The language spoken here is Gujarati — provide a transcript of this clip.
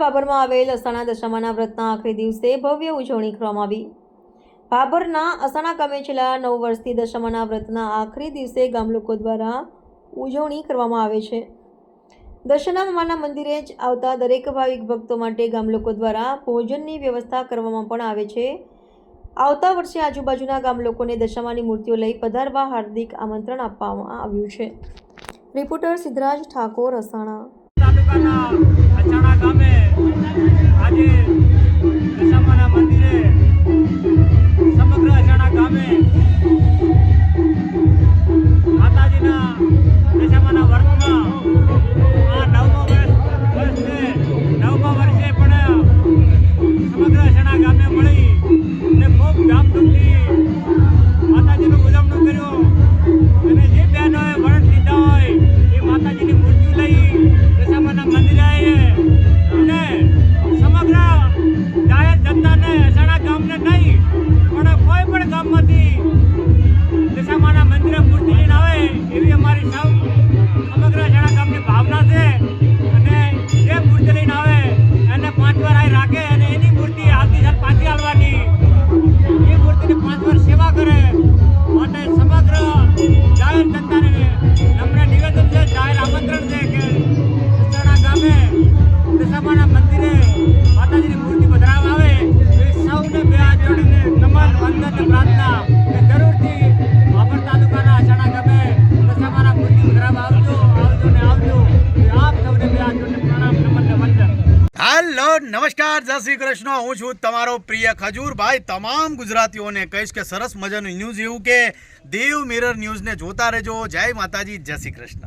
ભાભરમાં આવેલ અસાણા દશામાના વ્રતના આખરી દિવસે ભવ્ય ઉજવણી કરવામાં આવી. ભાભરના અસાણા ગામે છેલ્લા નવ વર્ષથી દશામાના વ્રતના આખરી દિવસે ગામ લોકો દ્વારા ઉજવણી કરવામાં આવે છે. દશના મામાના મંદિરે જ આવતા દરેક ભાવિક ભક્તો માટે ગામ લોકો દ્વારા ભોજનની વ્યવસ્થા કરવામાં પણ આવે છે. આવતા વર્ષે આજુબાજુના ગામ લોકોને દશામાની મૂર્તિઓ લઈ પધારવા હાર્દિક આમંત્રણ આપવામાં આવ્યું છે. રિપોર્ટર સિદ્ધરાજ ઠાકોર અસાણા તાલુકાના મંદિરે સમગ્ર અચાણા ગામે માતાજીના દશામાના વર્તમાં આ નવમો વર્ષ છે નવમા વર્ષે પણ સમગ્ર અચાણા ગામે મળી અને ખૂબ ધામધૂમથી માતાજીનું ઉજવણું કર્યું. નમન પ્રાર્થના કે જરૂરથી વાપર તાલુકાના અચાણા ગામે તમારા મૂર્તિ પધરાવવા આવજો આવજો ને આવજો. આપ સૌને બે હાથ પ્રણામ નમન વંદન. હેલો, નમસ્કાર, જય શ્રી કૃષ્ણ. હું છું તમારો પ્રિય ખજૂરભાઈ. તમામ ગુજરાતીઓને કહીશ કે સરસ મજાનું ન્યૂઝ એવું કે દેવ મિરર ન્યૂઝને જોતા રહેજો. જય માતાજી, જય શ્રી કૃષ્ણ.